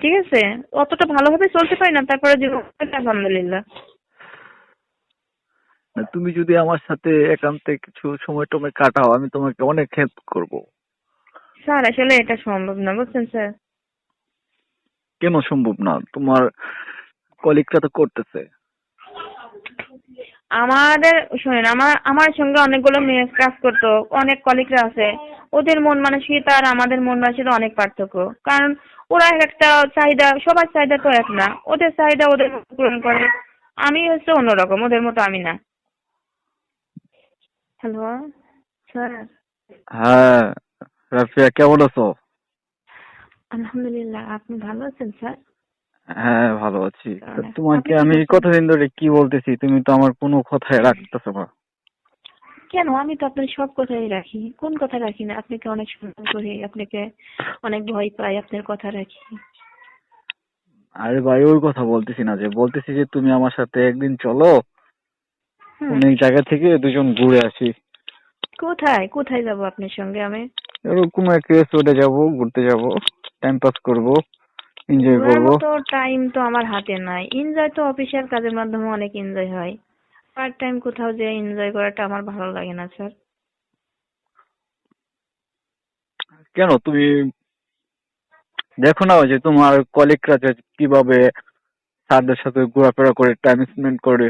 ঠিক আছে? অতটা ভালোভাবে চলতে পারি না তারপরে জীবন আলহামদুলিল্লাহ। তুমি যদি আমার সাথে একান্তে কিছু সময় টমে কাটাও আমি তোমাকে অনেক হেল্প করব। স্যার আসলে এটা সম্ভব না বুঝছেন স্যার? কেন সম্ভব না? তোমার কলিগটা তো করতেছে। আমাদের শোনেন আমার আমার সঙ্গে অনেকগুলো মেয়ে কাজ করতো অনেক কলিগরা আছে। ওদের মন মানসিকতা আর আমাদের মন মানসিকতা অনেক পার্থক্য। কারণ ওরা একটা চাহিদা সবার চাহিদা তো এক না। ওদের চাহিদা ওদের পূরণ করে। আমি হচ্ছে অন্যরকম ওদের মতো আমি না। হ্যালো স্যার হ্যাঁ রাফিয়া কেমন আছো? আলহামদুলিল্লাহ আপনি ভালো আছেন স্যার হ্যাঁ ভালো আছি। তোমাকে আমি কতদিন ধরে কি বলতেছি তুমি তো আমার কোনো কথাই রাখতেছো না। কেন? আমি তো আপনার সব কথাই রাখি। কোন কথা রাখি না? আপনাকে অনেক সম্মান করি আপনাকে অনেক ভয় পাই আপনার কথা রাখি। আরে ভাই ওই কথা বলতেছি না যে বলতেছি যে তুমি আমার সাথে একদিন চলো। অনেক জায়গা থেকে দুজন ঘুরে আসি। কোথায়? কোথায় যাব আপনার সঙ্গে আমি? এরকম এক রেস্টুরেন্টে যাব ঘুরতে যাব টাইম পাস করব। এনজয় করব। মতো টাইম তো আমার হাতে নাই। এনজয় তো অফিসিয়াল কাজের মাধ্যমে অনেক এনজয় হয়। পার্ট টাইম কোথাও যে এনজয় করাটা আমার ভালো লাগে না স্যার কেন? তুমি দেখো না যে তোমার কলিগরা যে কীভাবে স্যারদের সাথে ঘোরাফেরা করে টাইম স্পেন্ড করে?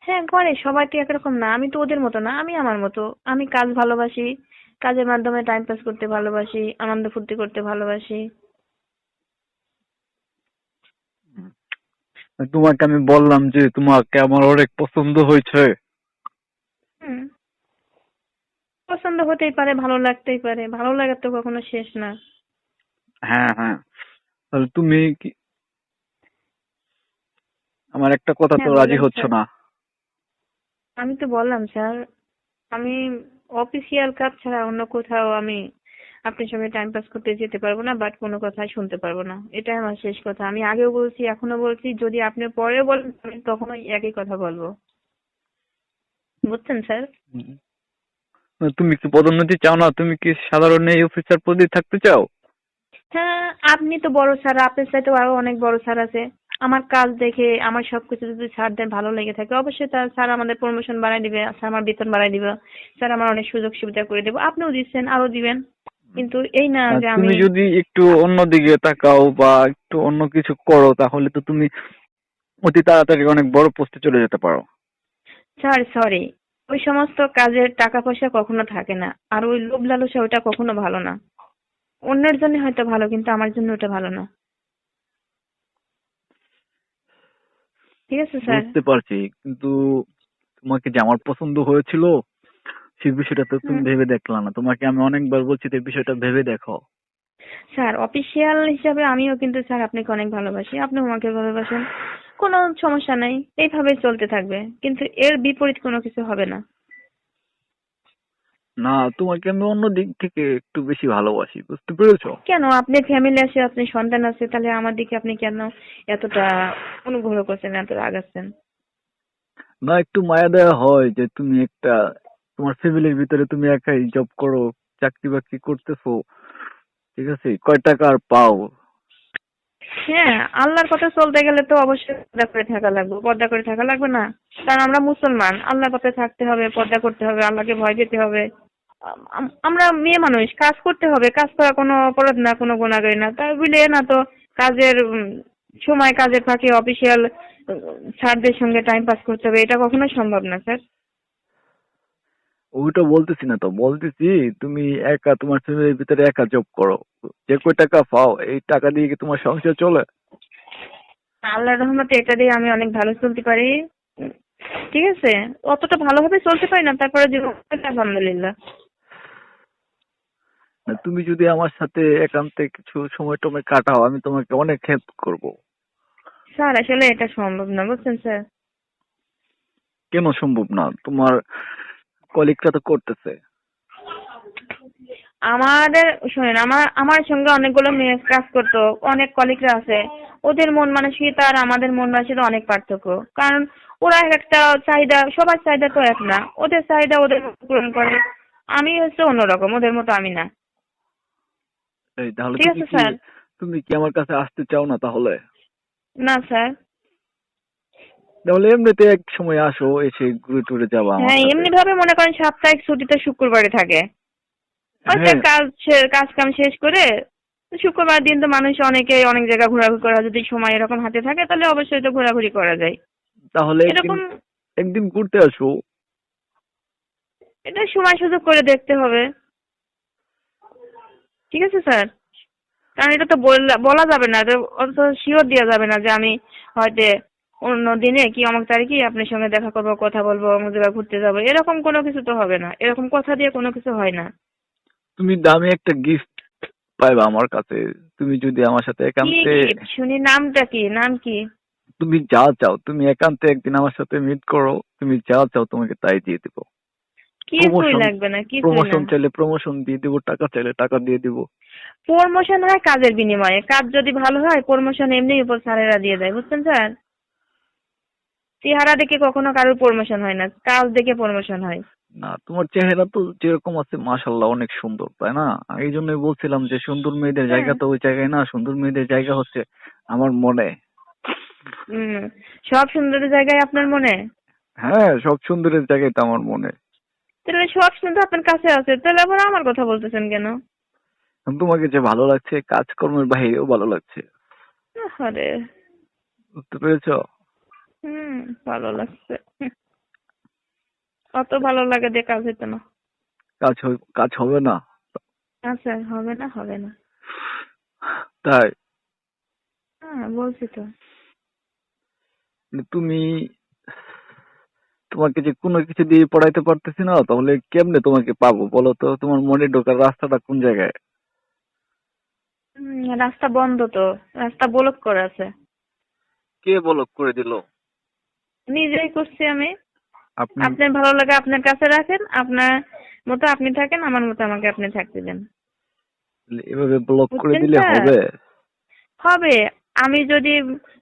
হ্যাঁ করে। সবাই তো একরকম না। আমি তো ওদের মতো না। আমি আমার মতো। আমি কাজ ভালোবাসি। কাজের মাধ্যমে টাইম পাস করতে ভালোবাসি। আনন্দ ফুর্তি করতে ভালোবাসি। তোমাকে আমি বললাম যে তোমাকে আমার অনেক পছন্দ হয়েছে। পছন্দ হতেই পারে ভালো লাগতেই পারে। ভালো লাগার তো কখনো শেষ না। হ্যাঁ হ্যাঁ। তাহলে তুমি কি আমার একটা কথা তো হ্যাঁ, রাজি হচ্ছ না। আমি তো বললাম স্যার আমি অফিসিয়াল কাজ ছাড়া অন্য কোথাও আমি আপনার সঙ্গে টাইম পাস করতে যেতে পারব না বাট কোনো কথা শুনতে পারব না। এটাই আমার শেষ কথা। আমি আগেও বলছি এখনও বলছি যদি আপনি পরে বলেন আমি তখনও একই কথা বলব। বুঝছেন স্যার? তুমি কি পদোন্নতি চাও না? তুমি কি সাধারণ এই অফিসার পদে থাকতে চাও? হ্যাঁ আপনি তো বড় স্যার আপনার সাথে আরও অনেক বড় স্যার আছে। আমার কাজ দেখে আমার সবকিছু যদি স্যারদের ভালো লেগে থাকে অবশ্যই তার স্যার আমাদের প্রমোশন বাড়ায় দিবে স্যার আমার বেতন বাড়ায় দিবে স্যার আমার অনেক সুযোগ সুবিধা করে দেবো। আপনিও দিচ্ছেন আরও দিবেন। কিন্তু এই না যে আমি তুমি যদি একটু অন্যদিকে তাকাও বা একটু অন্য কিছু করো তাহলে তো তুমি অতি তাড়াতাড়ি অনেক বড় পোস্টে চলে যেতে পারো। স্যার সরি ওই সমস্ত কাজের টাকা পয়সা কখনো থাকে না। আর ওই লোভ লালসা ওটা কখনো ভালো না। অন্যের জন্য হয়তো ভালো কিন্তু আমার জন্য ওটা ভালো না। ঠিক আছে স্যার। বুঝতে পারছি। কিন্তু তোমাকে যে আমার পছন্দ হয়েছিল সেই বিষয়টা তো তুমি ভেবে দেখলা না। তোমাকে আমি অনেকবার বলছি যে বিষয়টা ভেবে দেখো। স্যার অফিসিয়াল হিসাবে আমিও কিন্তু স্যার আপনাকে অনেক ভালোবাসি। আপনিও আমাকে ভালোবাসেন। কোনো সমস্যা নাই। এইভাবে চলতে থাকবে। কিন্তু এর বিপরীত কোনো কিছু হবে না। না তোমাকে আমি অন্য দিক থেকে একটু বেশি ভালোবাসি বুঝতে পেরেছ? কেন? আপনার ফ্যামিলি আছে আপনার সন্তান আছে তাহলে আমার দিকে আপনি কেন এতটা অনুগ্রহ করছেন এত রাগাচ্ছেন না একটু মায়া দেওয়া হয় যে তুমি একটা তোমার ফ্যামিলির ভিতরে তুমি একাই জব করো, চাকরি বাকরি করতেছো, ঠিক আছে? কয় টাকা আর পাও? হ্যাঁ আল্লাহর কথা চলতে গেলে তো অবশ্যই পর্দা করে থাকা লাগবে, পর্দা করে থাকা লাগবে না। কারণ আমরা মুসলমান, আল্লাহর পথে থাকতে হবে, পর্দা করতে হবে, আল্লাহকে ভয় পেতে হবে। আম- আম- আমরা মেয়ে মানুষ, কাজ করতে হবে, কাজ করা কোনো অপরাধ না, কোনো গুণাগারি না। তাই বুঝলে না তো কাজের সময় কাজের ফাঁকে অফিসিয়াল স্যারদের সঙ্গে টাইম পাস করতে হবে, এটা কখনো সম্ভব না, স্যার। ওইটা বলতেছি না তো বলতেছি তুমি একা তোমার ফ্যামিলির ভিতরে একা জব করো। যে কয় টাকা পাও এই টাকা দিয়ে কি তোমার সংসার চলে? আল্লাহর রহমতে এটা দিয়ে আমি অনেক ভালো চলতে পারি। ঠিক আছে? অতটা ভালোভাবে চলতে পারি না তারপরে জীবন আলহামদুলিল্লাহ। তুমি যদি আমার সাথে একান্তে কিছু সময় টময় কাটাও আমি তোমাকে অনেক হেল্প করব। স্যার আসলে এটা সম্ভব না বুঝছেন স্যার? কেন সম্ভব না? তোমার কলিগরা তো করতেছে। আমাদের শোনেন আমার আমার সঙ্গে অনেকগুলো মেয়ে কাজ করতো অনেক কলিগরা আছে। ওদের মন মানসিকতা আর আমাদের মন মানসিকতা অনেক পার্থক্য। কারণ ওরা একটা চাহিদা সবার চাহিদা তো এক না। ওদের চাহিদা ওদের মতো পূরণ করে। আমি হচ্ছে অন্যরকম ওদের মতো আমি না। ঠিক আছে, স্যার। তুমি কি আমার কাছে আসতে চাও না তাহলে? না স্যার। তাহলে এমনিতে এক সময় আসো এসে ঘুরে টুরে যাবা হ্যাঁ। এমনি ভাবে মনে করেন সাপ্তাহিক ছুটিতে শুক্রবারে থাকে। হ্যাঁ। কাজ কাজ কাম শেষ করে শুক্রবার দিন তো মানুষ অনেকে অনেক জায়গা ঘোরাঘুরি করা যদি সময় এরকম হাতে থাকে তাহলে অবশ্যই তো ঘোরাঘুরি করা যায়। তাহলে এরকম একদিন ঘুরতে আসো। এটা সময় সুযোগ করে দেখতে হবে। ঠিক আছে স্যার? কারণ এটা তো বলা যাবে না এটা অত শিওর দেওয়া যাবে না যে আমি হয়তো অন্য দিনে কি অমুক তারিখে আপনার সঙ্গে দেখা করব কথা বলব অমুক জায়গায় ঘুরতে যাব? এরকম কোনো কিছু তো হবে না। এরকম কথা দিয়ে কোনো কিছু হয় না। তুমি দামি একটা গিফট পাইবা আমার কাছে। তুমি যদি আমার সাথে কি একান্তে শুনি নামটা কি? নাম কি? তুমি যা চাও তুমি একান্তে একদিন আমার সাথে মিট করো। তুমি যা চাও তোমাকে তাই দিয়ে দিব। কিছুই লাগবে না? কিছুই প্রমোশন চাইলে প্রমোশন দিয়ে দিব টাকা চাইলে টাকা দিয়ে দিব। প্রমোশন হয় কাজের বিনিময়ে। কাজ যদি ভালো হয় প্রমোশন এমনি উপর স্যারেরা দিয়ে দেয়। বুঝছেন স্যার? চেহারা দেখে কখনো কারোর প্রমোশন হয় না কাজ দেখে প্রমোশন হয়। না তোমার চেহারা তো যেরকম আছে মাশাল্লাহ অনেক সুন্দর তাই না? এই জন্যই বলছিলাম যে সুন্দর মেয়েদের হ্যাঁ। জায়গা তো ওই জায়গায় না সুন্দর মেয়েদের জায়গা হচ্ছে আমার মনে। হুম সব সুন্দর জায়গায় আপনার মনে? হ্যাঁ সব সুন্দরের জায়গায় তো আমার মনে। তাহলে সব সুন্দর আপনার কাছে আছে তাহলে আবার আমার কথা বলতেছেন কেন? তোমাকে যে ভালো লাগছে কাজকর্মের বাইরেও ভালো লাগছে। আরে বুঝতে পেরেছ? হুম ভালো লাগছে। অত ভালো লাগে দিয়ে কাজ হইতো না। কাজ কাজ হবে না? আচ্ছা হবে না হবে না। তাই? হ্যাঁ বলছি তো। মানে তুমি তোমাকে যে কোনো কিছু দিয়ে পড়াইতে পারতেছি না তাহলে কেমনে তোমাকে পাবো বলো তো? তোমার মনে ঢোকার রাস্তাটা কোন জায়গায়? রাস্তা বন্ধ তো। রাস্তা ব্লক করা আছে। কে বলক করে দিল? নিজেই করছি আমি। আপনি আপনার ভালো লাগে আপনার কাছে রাখেন আপনার মতো আপনি থাকেন আমার মতো আমাকে আপনি থাকতে দেন। এভাবে ব্লক করে দিলে হবে? হবে। আমি যদি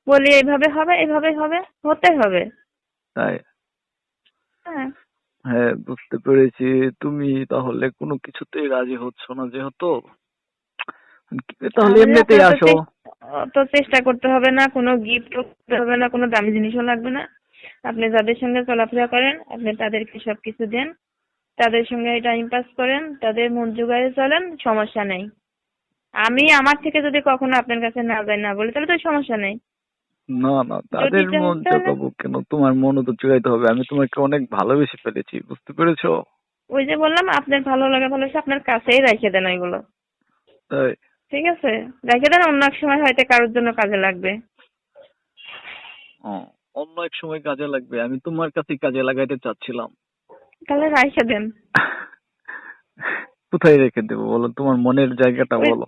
বলি এইভাবে হবে এইভাবে হবে হতে হবে। তাই? হ্যাঁ। হ্যাঁ বুঝতে পেরেছি। তুমি তাহলে কোনো কিছুতেই রাজি হচ্ছ না যেহেতু? তাহলে তাহলে এমনিতেই আপনার তো চেষ্টা করতে হবে না কোনো গিফট করতে হবে না কোনো দামি জিনিসও লাগবে না। আপনি যাদের সঙ্গে চলাফেরা করেন আপনি তাদেরকে সবকিছু দেন। তাদের সঙ্গে টাইম পাস করেন তাদের মন জোগাড়ে চলেন সমস্যা নেই। আমি আমার থেকে যদি কখনো আপনার কাছে না যাই না বলি তাহলে তো সমস্যা নেই। না না তাদের মন জোগাবো কেন তোমার মনও তো জোগাইতে হবে। আমি তোমাকে অনেক ভালোবেসে ফেলেছি বুঝতে পেরেছ? ওই যে বললাম আপনার ভালো লাগে ভালো আপনার কাছেই রেখে দেন ওইগুলো। ঠিক আছে? রেখে দেন অন্য এক সময় হয়তো কারোর জন্য কাজে লাগবে। ও, অন্য এক সময় কাজে লাগবে। আমি তোমার কাছে কাজে লাগাইতে চাচ্ছিলাম। তাহলে রেখে দেন। কোথায় রেখে দেবো বলো? তোমার মনের জায়গাটা বলো।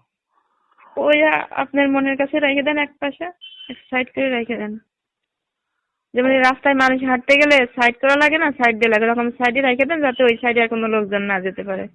ওই আপনার মনের কাছে রেখে দেন এক পাশে এক সাইড করে রেখে দেন। যেমন রাস্তায় মানুষ হাঁটতে গেলে সাইড করা লাগে না সাইড দিয়ে লাগে। ওরকম সাইডে রেখে দেন যাতে ওই সাইডে আর কোনো লোকজন না যেতে পারে।